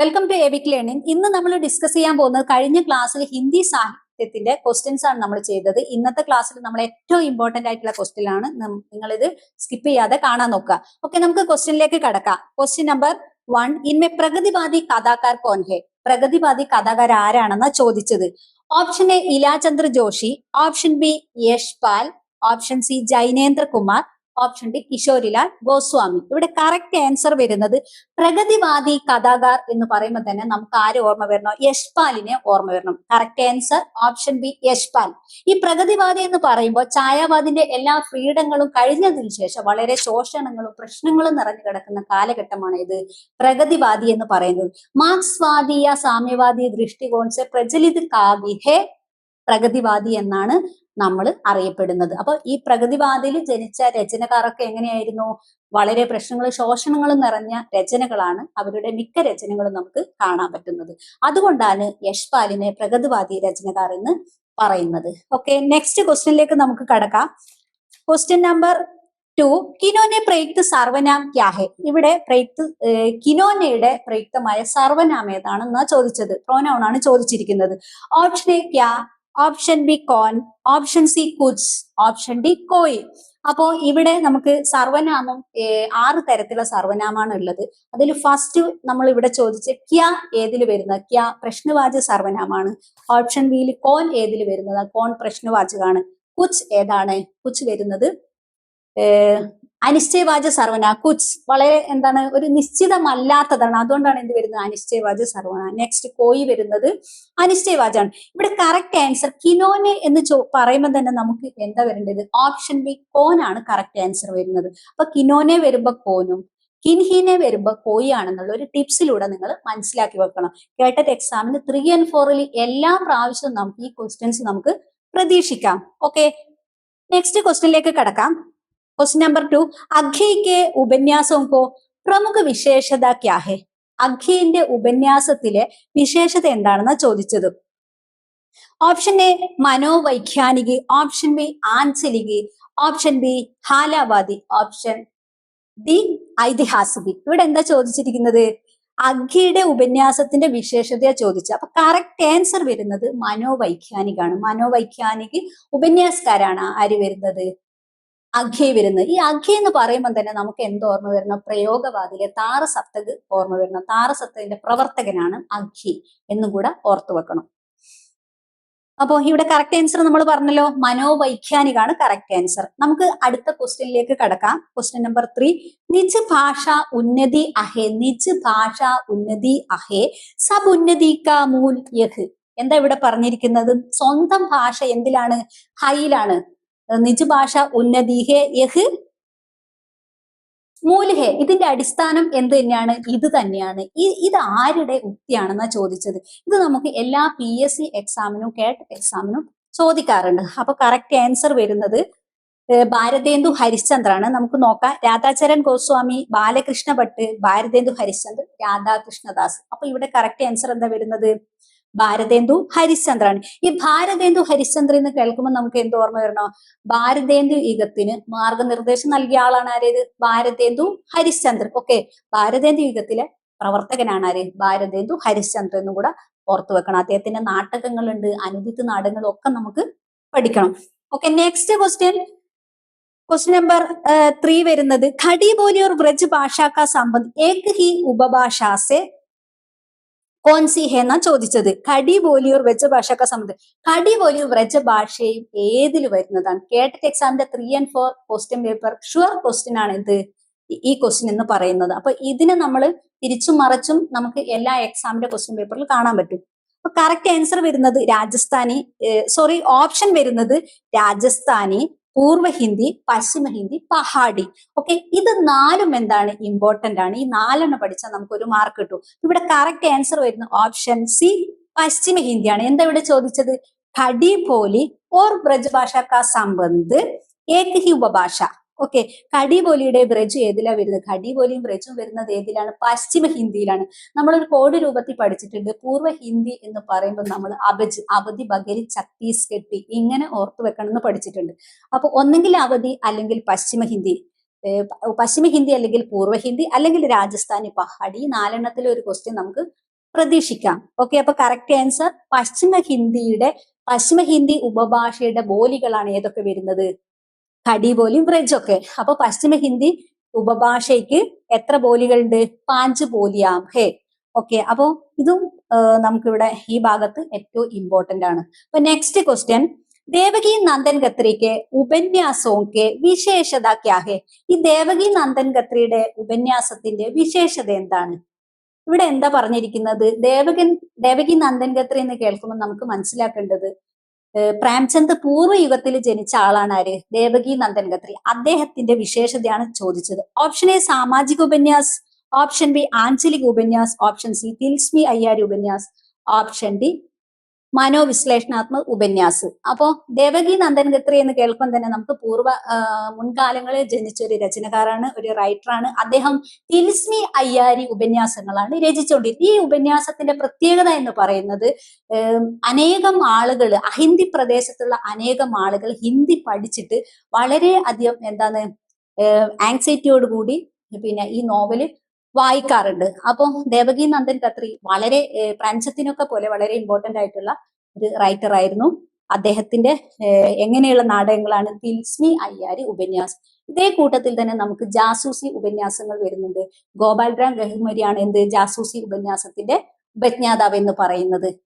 Welcome to evict learning ഇന്ന് നമ്മൾ discuss ചെയ്യാൻ പോകുന്നത് കഴിഞ്ഞ ക്ലാസ്സിൽ ഹിന്ദി സാഹിത്യത്തിന്റെ ക്വസ്റ്റ്യൻസ് ആണ് നമ്മൾ ചെയ്തത്. ഇന്നത്തെ ക്ലാസ്സിൽ നമ്മൾ ഏറ്റവും ഇമ്പോർട്ടന്റ് ആയിട്ടുള്ള ക്വസ്റ്റ്യൻ ആണ് നിങ്ങൾ ഇത് സ്കിപ്പ് ചെയ്യാതെ കാണാൻ നോക്കുക. ഓക്കെ നമുക്ക് ക്വസ്റ്റ്യനിലേക്ക് കടക്കാം. ക്വസ്റ്റ്യൻ നമ്പർ വൺ ഇൻമെ പ്രഗതിവാദി കഥാകാർ കോൻഹെ പ്രഗതിവാദി കഥാകാർ ആരാണെന്നാ ചോദിച്ചത്? Option A Ilachandra Joshi. Option B Yashpal option C Jainendra Kumar option D Kishorilal Goswami. ഇവിടെ കറക്റ്റ് ആൻസർ വരുന്നത് പ്രഗതിവാദി കഥാകാർ എന്ന് പറയുമ്പോൾ തന്നെ നമുക്ക് ആര് ഓർമ്മ വരണം? യശ്പാലിനെ ഓർമ്മ വരണം. Correct answer option B Yashpal. ഈ പ്രഗതിവാദി എന്ന് പറയുമ്പോൾ ഛായാവാദിന്റെ എല്ലാ ഫ്രീഡങ്ങളും കഴിഞ്ഞതിന് ശേഷം വളരെ ശോഷണങ്ങളും പ്രശ്നങ്ങളും നിറഞ്ഞു കിടക്കുന്ന കാലഘട്ടമാണ് ഇത് പ്രഗതിവാദി എന്ന് പറയുന്നത്. മാർക്സ്വാദിയ സാമ്യവാദി ദൃഷ്ടികോൺസെ പ്രചലിത് കാവിഹെ പ്രഗതിവാദി എന്നാണ് നമ്മൾ അറിയപ്പെടുന്നത്. അപ്പൊ ഈ പ്രകൃതിവാദിയിൽ ജനിച്ച രചനക്കാരൊക്കെ എങ്ങനെയായിരുന്നു? വളരെ പ്രശ്നങ്ങളും ശോഷണങ്ങളും നിറഞ്ഞ രചനകളാണ് അവരുടെ മിക്ക രചനകളും നമുക്ക് കാണാൻ പറ്റുന്നത്. അതുകൊണ്ടാണ് യശ്പാലിനെ പ്രകൃതിവാദി രചനകാർ എന്ന് പറയുന്നത്. ഓക്കെ നെക്സ്റ്റ് ക്വസ്റ്റ്യനിലേക്ക് നമുക്ക് കടക്കാം. Question number two. കിനോനെ പ്രയുക്ത് സർവനാം ക്യാഹെ ഇവിടെ പ്രയുക്ത് കിനോനയുടെ പ്രയുക്തമായ സർവനാം ഏതാണെന്നാ ചോദിച്ചത്. പ്രോനൗൺ ആണ് ചോദിച്ചിരിക്കുന്നത്. ഓപ്ഷൻ എ ക്യാ ഓപ്ഷൻ ബി കോൺ ഓപ്ഷൻ സി കുച്ച് ഓപ്ഷൻ ഡി കോയി അപ്പോ ഇവിടെ നമുക്ക് സർവനാമം ആറ് തരത്തിലുള്ള സർവനാമാണ് ഉള്ളത്. അതിൽ ഫസ്റ്റ് നമ്മൾ ഇവിടെ ചോദിച്ച ക്യ ഏതിൽ വരുന്ന ക്യ പ്രശ്നവാചക സർവനാമാണ്. ഓപ്ഷൻ ബിയിൽ കോൻ ഏതിൽ വരുന്നത്? കോൺ പ്രശ്നവാചകാണ്. കുച്ച് ഏതാണ്? കുച്ച് വരുന്നത് അനിശ്ചയവാച സർവന. കുച്ച് വളരെ എന്താണ് ഒരു നിശ്ചിതമല്ലാത്തതാണ്. അതുകൊണ്ടാണ് എന്ത് വരുന്നത്? അനിശ്ചയവാച സർവന. നെക്സ്റ്റ് കോയി വരുന്നത് അനിശ്ചയവാചാണ്. ഇവിടെ കറക്റ്റ് ആൻസർ കിനോനെ എന്ന് ചോ പറയുമ്പോൾ തന്നെ നമുക്ക് എന്താ വരേണ്ടത്? ഓപ്ഷൻ ബി കോനാണ് കറക്റ്റ് ആൻസർ വരുന്നത്. അപ്പൊ കിനോനെ വരുമ്പോ കോനും കിൻഹീനെ വരുമ്പോ കോയി ആണെന്നുള്ള ഒരു ടിപ്സിലൂടെ നിങ്ങൾ മനസ്സിലാക്കി വെക്കണം. കേട്ടറ്റ് എക്സാമിന് ത്രീ ആൻഡ് ഫോറിൽ എല്ലാ പ്രാവശ്യവും നമുക്ക് ഈ ക്വസ്റ്റ്യൻസ് നമുക്ക് പ്രതീക്ഷിക്കാം. ഓക്കെ നെക്സ്റ്റ് ക്വസ്റ്റ്യനിലേക്ക് കടക്കാം. क्वेश्चन नंबर टू अघी के ഉപന്യാസവും കോ പ്രമുഖ വിശേഷത ക്യാ ഹെ അഖിന്റെ ഉപന്യാസത്തിലെ വിശേഷത എന്താണെന്ന് ചോദിച്ചത് option A മനോവൈജ്ഞാനിക് option B Angelique option B ഹാലാവാദി ഓപ്ഷൻ ഡി ഐതിഹാസിക് ഇവിടെ എന്താ ചോദിച്ചിരിക്കുന്നത് അഖിയുടെ ഉപന്യാസത്തിന്റെ വിശേഷതയാ ചോദിച്ചത് അപ്പൊ കറക്റ്റ് ആൻസർ വരുന്നത് മനോവൈജ്ഞാനികാണ് മനോവൈജ്ഞാനിക് ഉപന്യാസക്കാരാണ് ആര് വരുന്നത് അഖ്യ വരുന്നത് ഈ അഖ്യ എന്ന് പറയുമ്പോൾ തന്നെ നമുക്ക് എന്ത് ഓർമ്മ വരണം പ്രയോഗവാദിലെ താറസപ്തക് ഓർമ്മ വരണം താറസപ്തകിന്റെ പ്രവർത്തകനാണ് അഖി എന്നും കൂടെ ഓർത്തു വെക്കണം. അപ്പോ ഇവിടെ കറക്റ്റ് ആൻസർ നമ്മൾ പറഞ്ഞല്ലോ. മനോവൈജ്ഞാനികാണ് കറക്റ്റ് ആൻസർ നമുക്ക് അടുത്ത ക്വസ്റ്റ്യനിലേക്ക് കടക്കാം. ക്വസ്റ്റ്യൻ നമ്പർ ത്രീ നിജ് ഭാഷ ഉന്നതി അഹേ നിജ് ഭാഷ ഉന്നതി അഹേ സബ് ഉന്നതി മൂൽ യഹ്. എന്താ ഇവിടെ പറഞ്ഞിരിക്കുന്നത്? സ്വന്തം ഭാഷ എന്തിലാണ്? ഹൈയിലാണ്. നിജ് ഭാഷ ഉന്നതിഹേ യഹ് മൂലഹേ. ഇതിന്റെ അടിസ്ഥാനം എന്ത് തന്നെയാണ്? ഇത് തന്നെയാണ്. ഈ ഇത് ആരുടെ ഉക്തിയാണെന്നാ ചോദിച്ചത്? ഇത് നമുക്ക് എല്ലാ പി എസ് സി എക്സാമിനും കേട്ട് എക്സാമിനും ചോദിക്കാറുണ്ട്. അപ്പൊ കറക്റ്റ് ആൻസർ വരുന്നത് ഭാരതേന്ദു ഹരിശ്ചന്ദ്രാണ്. നമുക്ക് നോക്കാം. രാധാചരൺ ഗോസ്വാമി ബാലകൃഷ്ണ ഭട്ട് ഭാരതേന്ദു ഹരിശ്ചന്ദ്ര രാധാകൃഷ്ണദാസ്. അപ്പൊ ഇവിടെ കറക്റ്റ് ആൻസർ എന്താ വരുന്നത്? ഭാരതേന്ദു ഹരിശ്ചന്ദ്രാണ് ഈ ഭാരതേന്ദു ഹരിശ്ചന്ദ്രൻ എന്ന് കേൾക്കുമ്പോൾ നമുക്ക് എന്ത് ഓർമ്മ വരണോ? ഭാരതേന്ദു യുഗത്തിന് മാർഗനിർദ്ദേശം നൽകിയ ആളാണ് ആരേത്? ഭാരതേന്ദു ഹരിശ്ചന്ദ്രൻ. ഓക്കെ ഭാരതേന്ദു യുഗത്തിലെ പ്രവർത്തകനാണ് ആര്? ഭാരതേന്ദു ഹരിശ്ചന്ദ്രൻ എന്നും കൂടെ ഓർത്തു വെക്കണം. അദ്ദേഹത്തിന്റെ നാടകങ്ങളുണ്ട് അനുദിത്ത് നാടകങ്ങളും ഒക്കെ നമുക്ക് പഠിക്കണം. Okay next question question number three വരുന്നത് ഖടി ബോലിയോർ ബ്രജ് ഭാഷാക്ക സംബന്ധ് ഏക് ഹി ഉപഭാഷാസെ കോൻസി ഹെ എന്നാ ചോദിച്ചത്. കടി പോലിയൂർ വ്രജ ഭാഷയൊക്കെ സംബന്ധിച്ച് കടി പോലിയൂർ വ്രജ ഭാഷയും ഏതിൽ വരുന്നതാണ്? കേട്ടിട്ട് എക്സാമിന്റെ three and four question paper sure question ആണ് ഇത്. ഈ ക്വസ്റ്റ്യൻ എന്ന് പറയുന്നത്. അപ്പൊ ഇതിനെ നമ്മൾ തിരിച്ചും മറിച്ചും നമുക്ക് എല്ലാ എക്സാമിന്റെ ക്വസ്റ്റ്യൻ പേപ്പറിൽ കാണാൻ പറ്റും. അപ്പൊ കറക്റ്റ് ആൻസർ വരുന്നത് രാജസ്ഥാനി സോറി ഓപ്ഷൻ വരുന്നത് രാജസ്ഥാനി പൂർവ ഹിന്ദി പശ്ചിമ ഹിന്ദി പഹാഡി. ഓക്കെ? ഇത് നാലും എന്താണ്? ഇമ്പോർട്ടന്റ് ആണ്. ഈ നാലെണ്ണം പഠിച്ചാൽ നമുക്ക് ഒരു മാർക്ക് കിട്ടും. ഇവിടെ കറക്റ്റ് ആൻസർ വരുന്ന ഓപ്ഷൻ സി പശ്ചിമ ഹിന്ദിയാണ്. എന്താ ഇവിടെ ചോദിച്ചത്? ഖടി പോലി ഓർ ബ്രജഭാഷ കാ സംബന്ധ് ഏക് ഹി ഉപഭാഷ. ഓക്കെ കടിബോലിയുടെ ബ്രജ് ഏതിലാണ് വരുന്നത്? കടിബോലിയും ബ്രജും വരുന്നത് ഏതിലാണ്? പശ്ചിമ ഹിന്ദിയിലാണ്. നമ്മളൊരു കോഡ് രൂപത്തിൽ പഠിച്ചിട്ടുണ്ട്. പൂർവ ഹിന്ദി എന്ന് പറയുമ്പോൾ നമ്മൾ അബജ് അവധി ബഗരി ഛത്തീസ് കെട്ടി ഇങ്ങനെ ഓർത്തു വെക്കണം എന്ന് പഠിച്ചിട്ടുണ്ട്. അപ്പൊ ഒന്നെങ്കിൽ അവധി അല്ലെങ്കിൽ പശ്ചിമ ഹിന്ദി. പശ്ചിമ ഹിന്ദി അല്ലെങ്കിൽ പൂർവ ഹിന്ദി അല്ലെങ്കിൽ രാജസ്ഥാനി പഹാഡി നാലെണ്ണത്തിലെ ഒരു ക്വസ്റ്റ്യൻ നമുക്ക് പ്രതീക്ഷിക്കാം. ഓക്കെ അപ്പൊ കറക്റ്റ് ആൻസർ പശ്ചിമ ഹിന്ദിയുടെ പശ്ചിമ ഹിന്ദി ഉപഭാഷയുടെ ബോലികളാണ് ഏതൊക്കെ വരുന്നത്? ഖടി ബോലി വ്രജ് ഒക്കെ. അപ്പൊ പശ്ചിമ ഹിന്ദി ഉപഭാഷയ്ക്ക് എത്ര ബോലികളുണ്ട്? പാഞ്ച് ബോലിയാം. ഹേ. ഓക്കെ. അപ്പോ ഇതും നമുക്കിവിടെ ഈ ഭാഗത്ത് ഏറ്റവും ഇമ്പോർട്ടന്റ് ആണ്. അപ്പൊ നെക്സ്റ്റ് ക്വസ്റ്റ്യൻ ദേവകി നന്ദൻ ഖത്രിക്ക് ഉപന്യാസവും വിശേഷത ക്യാഹെ ഈ ദേവകി നന്ദൻ ഖത്രിയുടെ ഉപന്യാസത്തിന്റെ വിശേഷത എന്താണ്? ഇവിടെ എന്താ പറഞ്ഞിരിക്കുന്നത്? ദേവകൻ ദേവകി നന്ദൻ ഖത്രി എന്ന് കേൾക്കുമ്പോൾ നമുക്ക് മനസ്സിലാക്കേണ്ടത് പ്രേംചന്ദ് പൂർവയുഗത്തിൽ ജനിച്ച ആളാണ് ആര്? ദേവകി നന്ദൻ ഖത്രി. അദ്ദേഹത്തിന്റെ വിശേഷതയാണ് ചോദിച്ചത്. ഓപ്ഷൻ എ സാമാജിക ഉപന്യാസ്. ഓപ്ഷൻ ബി ആഞ്ചലിക് ഉപന്യാസ്. ഓപ്ഷൻ സി തിൽസ്മി അയ്യാരി ഉപന്യാസ്. ഓപ്ഷൻ ഡി മനോവിശ്ലേഷണാത്മക ഉപന്യാസ്. അപ്പോ ദേവകി നന്ദൻ ഗത്രി എന്ന് കേൾക്കുമ്പോൾ തന്നെ നമുക്ക് പൂർവ മുൻകാലങ്ങളിൽ ജനിച്ച ഒരു രചനകാരാണ് ഒരു റൈറ്ററാണ് അദ്ദേഹം തിലിസ്മി അയ്യാരി ഉപന്യാസങ്ങളാണ് രചിച്ചുകൊണ്ടിരുന്നത് ഈ ഉപന്യാസത്തിന്റെ പ്രത്യേകത എന്ന് പറയുന്നത് അനേകം ആളുകൾ അഹിന്ദി പ്രദേശത്തുള്ള അനേകം ആളുകൾ ഹിന്ദി പഠിച്ചിട്ട് വളരെ അധികം എന്താണ് ആങ്സൈറ്റിയോട് കൂടി പിന്നെ ഈ നോവൽ വായിക്കാറുണ്ട്. അപ്പോൾ ദേവകി നന്ദൻ കത്രി വളരെ പ്രഞ്ചത്തിനൊക്കെ പോലെ വളരെ ഇമ്പോർട്ടന്റ് ആയിട്ടുള്ള ഒരു റൈറ്റർ ആയിരുന്നു. അദ്ദേഹത്തിന്റെ എങ്ങനെയുള്ള നാടകങ്ങളാണ് തിൽസ്മി അയ്യാരി ഉപന്യാസ്. ഇതേ കൂട്ടത്തിൽ തന്നെ നമുക്ക് ജാസൂസി ഉപന്യാസങ്ങൾ വരുന്നുണ്ട്. ഗോപാൽറാം ഗഹ്മരിയാണ് എന്ത് ജാസൂസി ഉപന്യാസത്തിന്റെ ഉപജ്ഞാതാവ് എന്ന് പറയുന്നത്.